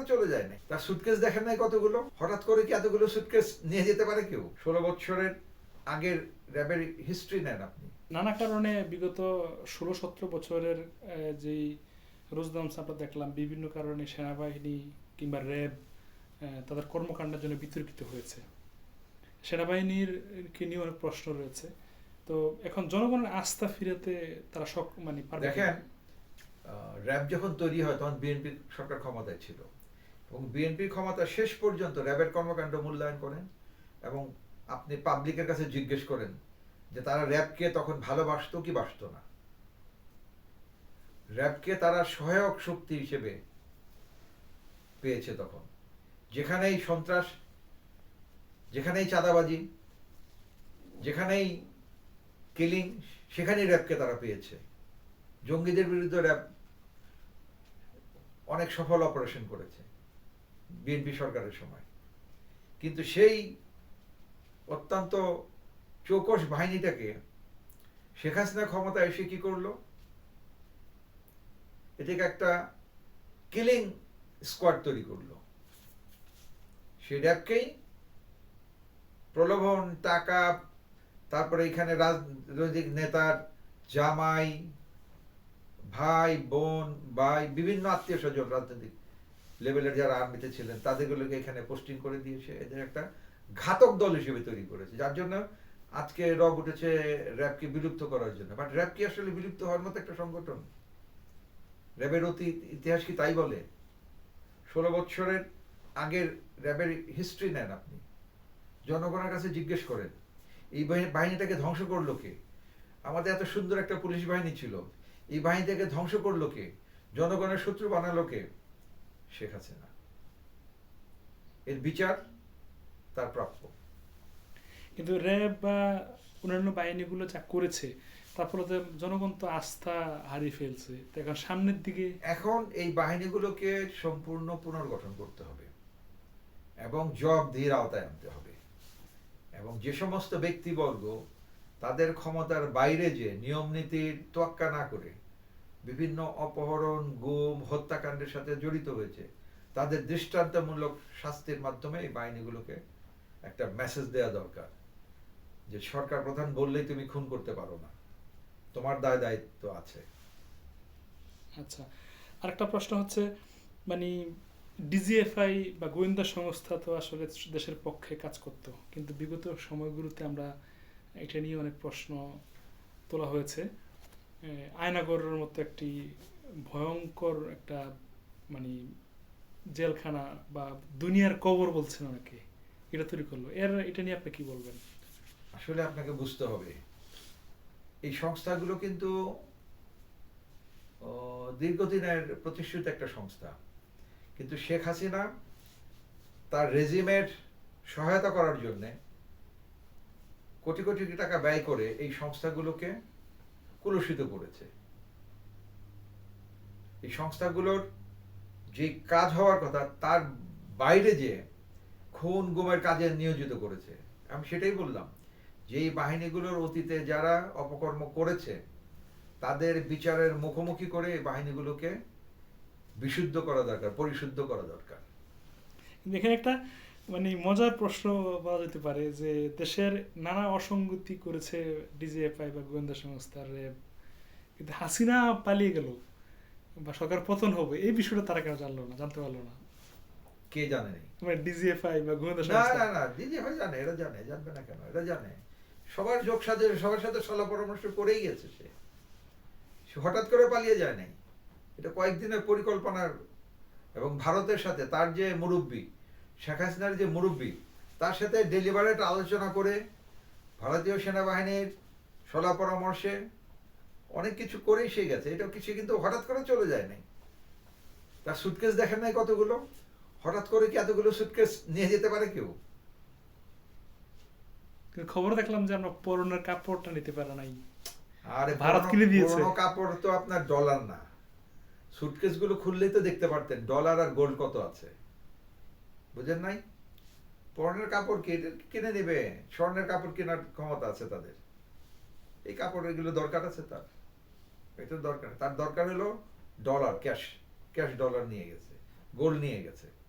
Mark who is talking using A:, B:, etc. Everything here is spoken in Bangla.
A: করে চলে যায় না তার সুটকেস দেখেন নাই কতগুলো? হঠাৎ করে কি এতগুলো সুটকেস নিয়ে যেতে পারে কেউ? ষোলো বছরের আগের র্যাবের হিস্ট্রি নেন আপনি।
B: নানা কারণে বিগত ষোলো সতেরো বছরের যেই রোজদাম আমরা দেখলাম বিভিন্ন কারণে সেনাবাহিনী কিংবা র্যাব তাদের কর্মকাণ্ডের জন্য বিতর্কিত হয়েছে। সেনাবাহিনীর কে নিয়ে অনেক প্রশ্ন রয়েছে। তো এখন জনগণের আস্থা ফিরাতে তারা শক মানে
A: দেখেন র্যাব যখন তৈরি হয় তখন বিএনপি সরকার ক্ষমতায় ছিল। এবং বিএনপির ক্ষমতা শেষ পর্যন্ত র্যাবের কর্মকাণ্ড মূল্যায়ন করেন এবং আপনি পাবলিকের কাছে জিজ্ঞেস করেন যে তারা র্যাবকে তখন ভালোবাসতো কি বাসতো না। র্যাবকে তারা সহায়ক শক্তি হিসেবে পেয়েছে তখন। যেখানেই সন্ত্রাস, যেখানেই চাঁদাবাজি, যেখানেই কিলিং সেখানেই র্যাবকে তারা পেয়েছে। জঙ্গিদের বিরুদ্ধে র্যাব অনেক সফল অপারেশন করেছে। বিএনপি সরকারের সময়। কিন্তু সেই অত্যন্ত চৌকস বাহিনীটাকে শেখ হাসিনা ক্ষমতা এসে কি করল? এটাকে একটা কিলিং স্কোয়াড তৈরি করল। সেই র্যাবকেই প্রলোভন, টাকা, তারপরে এখানে রাজনৈতিক নেতার জামাই, ভাই, বোন, ভাই, বিভিন্ন আত্মীয় স্বজন রাজনৈতিক লেভেলের যারা আর্মিতে ছিলেন, তাদেরগুলোকে এখানে পোস্টিং করে দিয়েছে। এদের একটা ঘাতক দল হিসেবে তৈরি করেছে, যার জন্য আজকে রব উঠেছে র্যাবকে বিলুপ্ত করার জন্য। বাট র্যাব কি আসলে বিলুপ্ত হওয়ার মতো একটা সংগঠন? র্যাবের অতীত ইতিহাস কি তাই বলে? ষোলো বছরের আগের র্যাবের হিস্ট্রি নেন আপনি। জনগণের কাছে জিজ্ঞেস করেন, এই বাহিনী- বাহিনীটাকে ধ্বংস করল কে? আমাদের এত সুন্দর একটা পুলিশ বাহিনী ছিল, এই বাহিনীটাকে ধ্বংস করল কে? জনগণের শত্রু বানালো কে? শেখ হাসিনা। এর বিচার তার প্রাপ্য।
B: কিন্তু র্যাব বা অন্যান্য বাহিনীগুলো যা করেছে তারপরে জনগণ তো আস্থা হারিয়ে ফেলছে। এখন সামনের দিকে
A: এখন এই বাহিনীগুলোকে সম্পূর্ণ পুনর্গঠন করতে হবে এবং জব ধীর আওতায় আনতে হবে। এবং যে সমস্ত ব্যক্তিবর্গ তাদের ক্ষমতার বাইরে যে নিয়ম নীতির তোয়াক্কা না করে বিভিন্ন অপহরণ, গুম, হত্যাকাণ্ডের সাথে জড়িত হয়েছে। তাদের দৃষ্টান্তমূলক শাস্তির মাধ্যমে এই বাহিনীগুলোকে একটা মেসেজ দেওয়া দরকার। যে সরকার প্রধান বললেই তুমি খুন করতে পারো না। তোমার দায় দায়িত্ব আছে।
B: আচ্ছা আরেকটা প্রশ্ন হচ্ছে মানে ডিজিএফআই বা গোয়েন্দা সংস্থা তো আসলে দেশের পক্ষে কাজ করত, কিন্তু বিগত সময়গুলোতে আমরা এটা নিয়ে অনেক প্রশ্ন তোলা হয়েছে। আয়নাগরের মতো একটি ভয়ঙ্কর একটা মানে জেলখানা বা দুনিয়ার কবর বলছেন অনেকে। এটা তৈরি করল। এর, এটা নিয়ে আপনি কি বলবেন?
A: আসলে আপনাকে বুঝতে হবে, এই সংস্থাগুলো কিন্তু দীর্ঘদিনের প্রতিষ্ঠিত একটা সংস্থা। কিন্তু শেখ হাসিনা তার রেজিমের সহায়তা করার জন্য কোটি কোটি টাকা ব্যয় করে এই সংস্থাগুলোকে কুলুষিত করেছে। এই সংস্থাগুলোর যে কাজ হওয়ার কথা, তার বাইরে যে খুন গুমের কাজে নিয়োজিত করেছে, আমি সেটাই বললাম। যে এই বাহিনীগুলোর অতীতে যারা অপকর্ম করেছে, তাদের বিচারের মুখোমুখি করে এই বাহিনীগুলোকে বিশুদ্ধ করা দরকার, পরিশুদ্ধ করা দরকার।
B: এখানে একটা মানে মজার প্রশ্ন পাওয়া যেতে পারে যে দেশের নানা অসঙ্গতি করেছে ডিজিএফআই বা গোয়েন্দা সংস্থা র্যাব। কিন্তু হাসিনা পালিয়ে গেল বা সরকার পতন হবে এই বিষয়টা তারা কেন জানলো না জানতে পারল না?
A: কে জানে
B: মানে ডিজিএফআই বা গোয়েন্দা সংস্থা।
A: না না ভাই জানে এরা জানে জানবে না কেন এরা জানে। সবার যোগ সাথে সবার সাথে সলা পরামর্শ করেই গেছে সে। সে হঠাৎ করে পালিয়ে যায় নাই। এটা কয়েকদিনের পরিকল্পনার এবং ভারতের সাথে তার যে মুরব্বী শেখ হাসিনার যে মুরব্বী তার সাথে ডেলিভারেট আলোচনা করে ভারতীয় সেনাবাহিনীর সলা পরামর্শে অনেক কিছু করেই সে গেছে। এটা কিছু কিন্তু হঠাৎ করে চলে যায় নাই? তার সুটকেস দেখেন নাই কতগুলো? হঠাৎ করে কি এতগুলো সুটকেস নিয়ে যেতে পারে কেউ?
B: খবর দেখলাম যে আমরা পরনের কাপড়টা নিতে পারে নাই।
A: আরে
B: ভারত কিনে দিয়েছে।
A: পুরনো কাপড় তো আপনার ডলার না। সুটকেসগুলো খুললেই তো দেখতে পারতেন। ডলার আর গোল্ড কত আছে? বুঝেন নাই? পরনের কাপড় কে কিনে নেবে স্বর্ণের কাপড় কেনার ক্ষমতা আছে তাদের। এই কাপড়েরগুলো দরকার আছে তার। এটা দরকার। তার দরকার হলো ডলার ক্যাশ ক্যাশ ডলার নিয়ে গেছে গোল্ড নিয়ে গেছে।